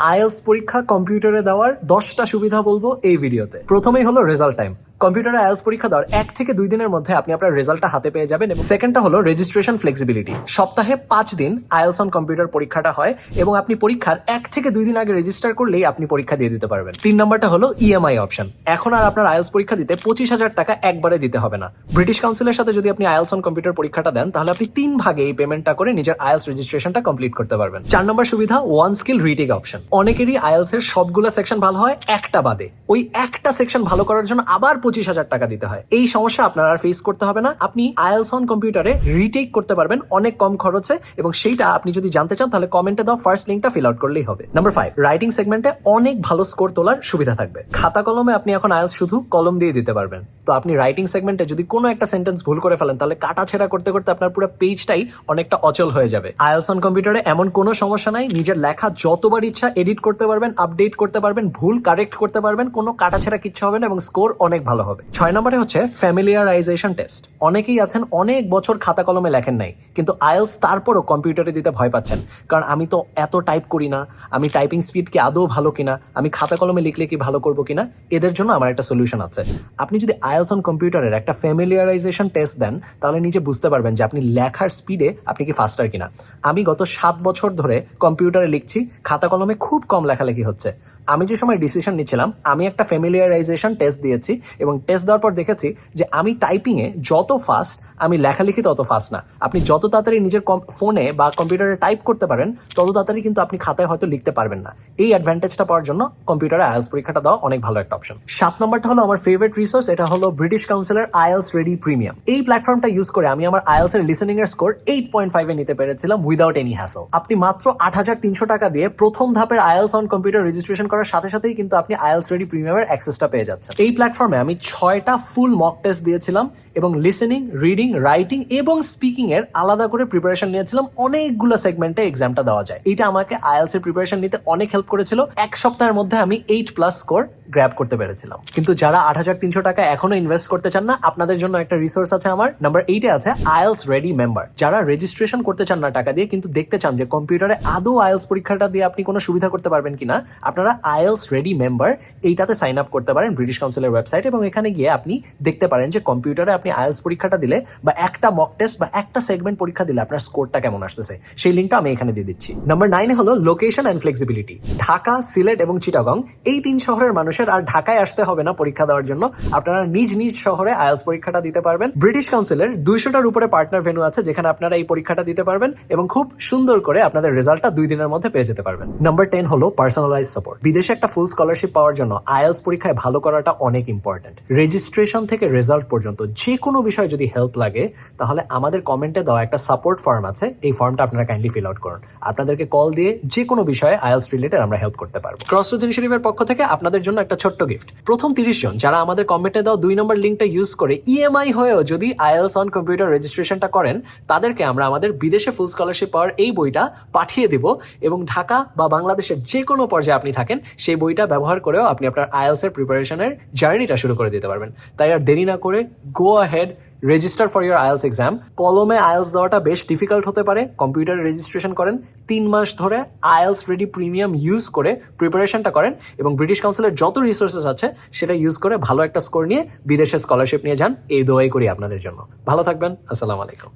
IELTS পরীক্ষা কম্পিউটারে দেওয়ার দশটা সুবিধা বলব এই ভিডিওতে। প্রথমেই হলো রেজাল্ট টাইম কম্পিউটারে আইএলস পরীক্ষা দেওয়ার এক থেকে দুই দিনের মধ্যে আপনি আপনার রেজাল্টটা হাতে পেয়ে যাবেন এবং সেকেন্ডটা হলো রেজিস্ট্রেশন ফ্লেক্সিবিলিটি সপ্তাহে পাঁচ দিন আইএলস অন কম্পিউটার পরীক্ষাটা হয় এবং আপনি পরীক্ষার এক থেকে দুই দিন আগে রেজিস্টার করলেই আপনি পরীক্ষা দিয়ে দিতে পারবেন। তিন নম্বরটা হলো ইএমআই অপশন এখন আর আপনার আইএলস পরীক্ষা দিতে পঁচিশ হাজার টাকা একবারে দিতে হবে না। ব্রিটিশ কাউন্সিলের সাথে যদি আপনি আইএলস অন কম্পিউটার পরীক্ষাটা দেন, তাহলে আপনি তিন ভাগে এই পেমেন্টটা করে নিজের আইএলস রেজিস্ট্রেশনটা কমপ্লিট করতে পারবেন। চার নম্বর সুবিধা ওয়ান স্কিল রিটেক অপশন অনেকেরই আইএলস এর সবগুলো সেকশন ভালো হয়, একটা বাদে। ওই একটা সেকশন ভালো করার জন্য আবার পঁচিশ হাজার টাকা দিতে হয়। এই সমস্যা আপনার আর ফেস করতে হবে না। আপনি আইএলস অন কম্পিউটারে রিটেক করতে পারবেন অনেক কম খরচে এবং সেইটা আপনি যদি জানতে চান, তাহলে কমেন্টে দাও ফার্স্ট লিঙ্কটা ফিল আউট করলেই হবে। নাম্বার ফাইভ রাইটিং সেগমেন্টে অনেক ভালো স্কোর তোলার সুবিধা থাকবে। খাতা কলমে আপনি এখন আইএলস শুধু কলম দিয়ে দিতে পারবেন। তো আপনি রাইটিং সেগমেন্টে যদি কোনো একটা সেন্টেন্স ভুল করে ফেলেন, তাহলে কাটা ছেঁড়া করতে করতে আপনার পুরো পেজটাই অনেকটা অচল হয়ে যাবে। আইএলস অন কম্পিউটারে এমন কোনো সমস্যা নাই, নিজের লেখা যতবার ইচ্ছা এডিট করতে পারবেন আপডেট করতে পারবেন, ভুল কারেক্ট করতে পারবেন, কোনো কাটা ছেঁড়া কিচ্ছু হবে না এবং স্কোর অনেক ভালো হবে। ছয় নম্বরে হচ্ছে ফ্যামিলিয়ারাইজেশন টেস্ট অনেকেই আছেন, অনেক বছর খাতা কলমে লেখেন নাই, কিন্তু আইএলস তারপরও কম্পিউটারে দিতে ভয় পাচ্ছেন। কারণ আমি তো এত টাইপ করি না, আমি টাইপিং স্পিড কি আদৌ ভালো কিনা, আমি খাতা কলমে লিখলে কি ভালো করব কিনা, এদের জন্য আমার একটা সলিউশন আছে। আপনি যদি আইএলস অন কম্পিউটারের একটা ফ্যামিলিয়ারাইজেশন টেস্ট দেন, তাহলে নিজে বুঝতে পারবেন যে আপনি লেখার স্পিডে আপনি কি ফাস্টার কিনা। আমি গত সাত বছর ধরে কম্পিউটারে লিখছি, খাতা কলমে খুব কম লেখালেখি হচ্ছে। আমি যে সময় ডিসিশন নিচ্ছিলাম, আমি একটা ফ্যামিলিয়ারাইজেশন টেস্ট দিয়েছি এবং টেস্ট দেওয়ার পর দেখেছি যে আমি টাইপিংয়ে যত ফাস্ট আমি লেখালেখি তত ফাস্ট না। আপনি যত তাড়াতাড়ি নিজের ফোনে বা কম্পিউটারে টাইপ করতে পারেন, তত তাড়াতাড়ি কিন্তু আপনি খাতায় হয়তো লিখতে পারবেন না। এই অ্যাডভান্টেজটা পাওয়ার জন্য কম্পিউটারে আইএলস পরীক্ষাটা দেওয়া অনেক ভালো একটা অপশন সাত নম্বরটা হলো আমার ফেভারিট রিসোর্স এটা হলো ব্রিটিশ কাউন্সিলের আইএলস রেডি প্রিমিয়াম এই প্ল্যাটফর্মটা ইউজ করে আমি আমার আইএলস এর লিসেনিং এর স্কোর এইট পয়েন্ট ফাইভে নিতে পেরেছিলাম উইদাউট এনি হ্যাসল আপনি মাত্র আট হাজার তিনশো টাকা দিয়ে প্রথম ধাপের আইএলস অন কম্পিউটার রেজিস্ট্রেশন সাথে সাথেই কিন্তু আপনি আইএলস রেডি প্রিমিয়ামের অ্যাক্সেসটা পেয়ে যাচ্ছেন। এই প্ল্যাটফর্মে আমি ছয়টা ফুল মক টেস্ট দিয়েছিলাম এবং লিসেনিং রিডিং রাইটিং এবং স্পিকিং এর আলাদা করে প্রিপারেশন নিয়েছিলাম। অনেকগুলো সেগমেন্টে এক্সামটা দেওয়া যায়। এটা আমাকে আইএলস এর প্রিপারেশন নিতে অনেক হেল্প করেছিল। এক সপ্তাহের মধ্যে আমি এইট প্লাস স্কোর গ্র্যাব করতে পেরেছিলাম। কিন্তু যারা আট হাজার তিনশো টাকা এখনও ইনভেস্ট করতে চান না, আপনাদের জন্য একটা রিসোর্স আছে আমার। নাম্বার এইটে আছে আইএলস রেডি মেম্বার যারা রেজিস্ট্রেশন করতে চান না টাকা দিয়ে, কিন্তু দেখতে চান যে কম্পিউটারে আদৌ আইএলস পরীক্ষাটা দিয়ে আপনি কোনো সুবিধা করতে পারবেন কিনা, আপনারা আইএলস রেডি মেম্বার এইটাতে সাইন আপ করতে পারেন ব্রিটিশ কাউন্সিলের ওয়েবসাইট এবং এখানে গিয়ে আপনি দেখতে পারেন যে কম্পিউটারে আপনি আইএলস পরীক্ষাটা দিলে বা একটা মক টেস্ট বা একটা সেগমেন্ট পরীক্ষা দিলে আপনার স্কোরটা কেমন আসতেছে, সেই লিঙ্কটা আমি এখানে দিয়ে দিচ্ছি। নাম্বার নাইনে হলো location and flexibility Dhaka, Sylhet এবং চিটাগং, এই তিন শহরের মানুষের আর ঢাকায় আসতে হবে না পরীক্ষা দেওয়ার জন্য। আপনারা নিজ নিজ শহরে আইএলস পরীক্ষাটা দিতে পারবেন। ব্রিটিশ কাউন্সিলের দুইশোটার উপরে পার্টনার ভেনু আছে যেখানে আপনারা এই পরীক্ষাটা দিতে পারবেন এবং খুব সুন্দর করে আপনাদের রেজাল্টটা দুই দিনের মধ্যে পেয়ে যেতে পারবেন। নাম্বার টেন হলো পার্সোনালাইজ সাপোর্ট বিদেশে একটা ফুল স্কলারশিপ পাওয়ার জন্য আইএলস পরীক্ষায় ভালো করাটা অনেক ইম্পর্টেন্ট রেজিস্ট্রেশন থেকে রেজাল্ট পর্যন্ত যে কোনো বিষয়ে যদি হেল্প লাগে, তাহলে আমাদের কমেন্টে দেওয়া একটা সাপোর্ট ফর্ম আছে, এই ফর্মটা আপনারা কাইন্ডলি ফিল আউট করুন। আপনাদেরকে কল দিয়ে যে কোনো বিষয়ে আইএলস রিলেটেড আমরা হেল্প করতে পারব। ক্রস ইনিশিয়েটিভের পক্ষ থেকে আপনাদের জন্য একটা ছোট্ট গিফট প্রথম তিরিশ জন যারা আমাদের কমেন্টে দেওয়া দুই নম্বর লিঙ্কটা ইউজ করে ইএমআই হয়েও যদি আইএলস অন কম্পিউটার রেজিস্ট্রেশনটা করেন, তাদেরকে আমরা আমাদের বিদেশে ফুল স্কলারশিপ পাওয়ার এই বইটা পাঠিয়ে দেব এবং ঢাকা বা বাংলাদেশের যে কোনো পর্যায়ে আপনি থাকেন সেই বইটা ব্যবহার করেও আপনি আপনার আইএলস এর প্রিপারেশনের জার্নিটা শুরু করে দিতে পারবেন। তাই আর দেরি না করে go ahead register for your IELTS exam কলমে আইএলস দেওয়াটা বেশ ডিফিকাল্ট হতে পারে। কম্পিউটারে রেজিস্ট্রেশন করেন। তিন মাস ধরে আইএলস রেডি প্রিমিয়াম ইউজ করে প্রিপারেশনটা করেন এবং ব্রিটিশ কাউন্সিলের যত রিসোর্সেস আছে, সেটা ইউজ করে ভালো একটা স্কোর নিয়ে বিদেশে স্কলারশিপ নিয়ে যান। এই দোয়াই করি আপনাদের জন্য। ভালো থাকবেন। আসসালামু আলাইকুম।